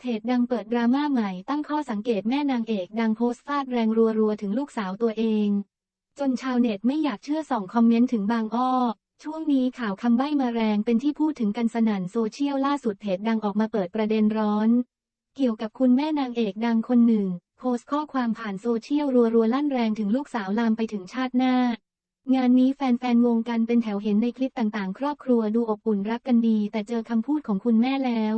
เพจดังเปิดดราม่าใหม่ตั้งข้อสังเกตแม่นางเอกดังโพสต์ฟาดแรงรัวๆ ถึงลูกสาวตัวเอง จนชาวเน็ตไม่อยากเชื่อส่องคอมเมนต์ถึงบางอ้อ ช่วงนี้ข่าวคำใบ้มาแรงเป็นที่พูดถึงกันสนั่นโซเชียลล่าสุดเพจดังออกมาเปิดประเด็นร้อน เกี่ยวกับคุณแม่นางเอกดังคนหนึ่ง โพสต์ข้อความผ่านโซเชียลรัวๆลั่นแรงถึงลูกสาวลามไปถึงชาติหน้า งานนี้แฟนๆงงกันเป็นแถวเห็นในคลิปต่างๆ ครอบครัวดูอบอุ่นรักกันดี แต่เจอคำพูดของคุณแม่แล้ว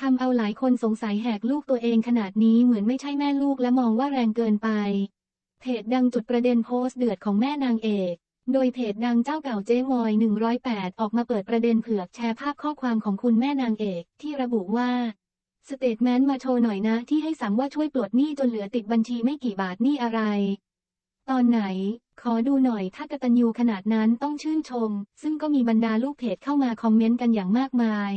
ทำเอาหลายคนสงสัยแหกลูกตัวเองขนาดนี้เหมือนไม่ใช่แม่ลูกและมองว่าแรงเกินไป เพจดังจุดประเด็นโพสต์เดือดของแม่นางเอก โดยเพจดังเจ้าเก่าเจ๊มอย 108 ออกมาเปิดประเด็นเผือกแชร์ภาพข้อความของคุณแม่นางเอก ที่ระบุว่าสเตทเมนมาโชว์หน่อยนะที่ให้สังว่าช่วยปลดหนี้จนเหลือติดบัญชีไม่กี่บาทนี่อะไร ตอนไหน ขอดูหน่อยถ้ากตัญญูขนาดนั้นต้องชื่นชม ซึ่งก็มีบรรดาลูกเพจเข้ามาคอมเมนต์กันอย่างมากมาย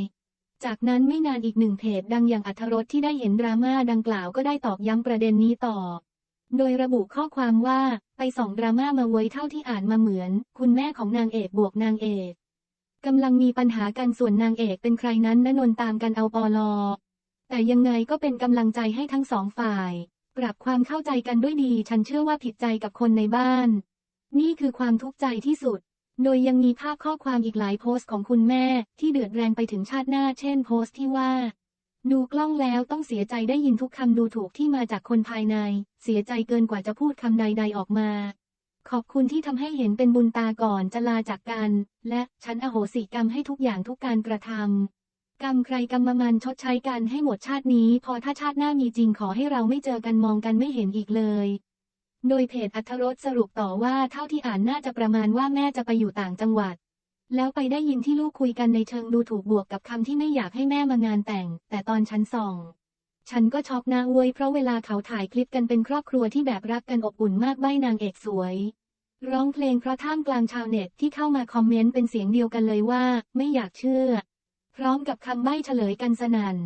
จากนั้นไม่นานอีกหนึ่งเพจดังอย่างอัธรสที่ได้เห็นดราม่าดังกล่าวก็ได้ตอกย้ำประเด็นนี้ต่อ โดยระบุข้อความว่าไปส่องดราม่ามาไว้เท่าที่อ่านมาเหมือน คุณแม่ของนางเอกบวกนางเอกกำลังมีปัญหากันส่วนนางเอกเป็นใครนั้นนนนตามกันเอาปอลอ แต่ยังไงก็เป็นกำลังใจให้ทั้งสองฝ่าย ปรับความเข้าใจกันด้วยดี ฉันเชื่อว่าผิดใจกับคนในบ้าน นี่คือความทุกข์ใจที่สุด โดยยังมีภาพข้อความอีกหลายโพสต์ของคุณแม่ที่เดือดแรงไปถึงชาติหน้า เช่นโพสต์ที่ว่า ดูกล้องแล้วต้องเสียใจได้ยินทุกคำดูถูกที่มาจากคนภายใน เสียใจเกินกว่าจะพูดคำใดๆออกมา ขอบคุณที่ทำให้เห็นเป็นบุญตาก่อนจะลาจากกัน และฉันอโหสิกรรมให้ทุกอย่างทุกการกระทำกรรมใครกรรมมันชดใช้กันให้หมดชาตินี้ พอถ้าชาติหน้ามีจริงขอให้เราไม่เจอกันมองกันไม่เห็นอีกเลย โดยเพจอัธรสสรุปต่อว่าเท่าที่อ่านน่าจะประมาณว่าแม่จะไปอยู่ต่างจังหวัด แล้วไปได้ยินที่ลูกคุยกันในเชิงดูถูกบวกกับคำที่ไม่อยากให้แม่มางานแต่ง แต่ตอนฉันส่อง ฉันก็ช็อกนะเว้ยเพราะเวลาเขาถ่ายคลิปกันเป็นครอบครัวที่แบบรักกันอบอุ่นมากใบ้นางเอกสวย ร้องเพลงเพราะท่ามกลางชาวเน็ตที่เข้ามาคอมเมนต์เป็นเสียงเดียวกันเลยว่า ไม่อยากเชื่อ พร้อมกับคำใบ้เฉลยกันสนัน่น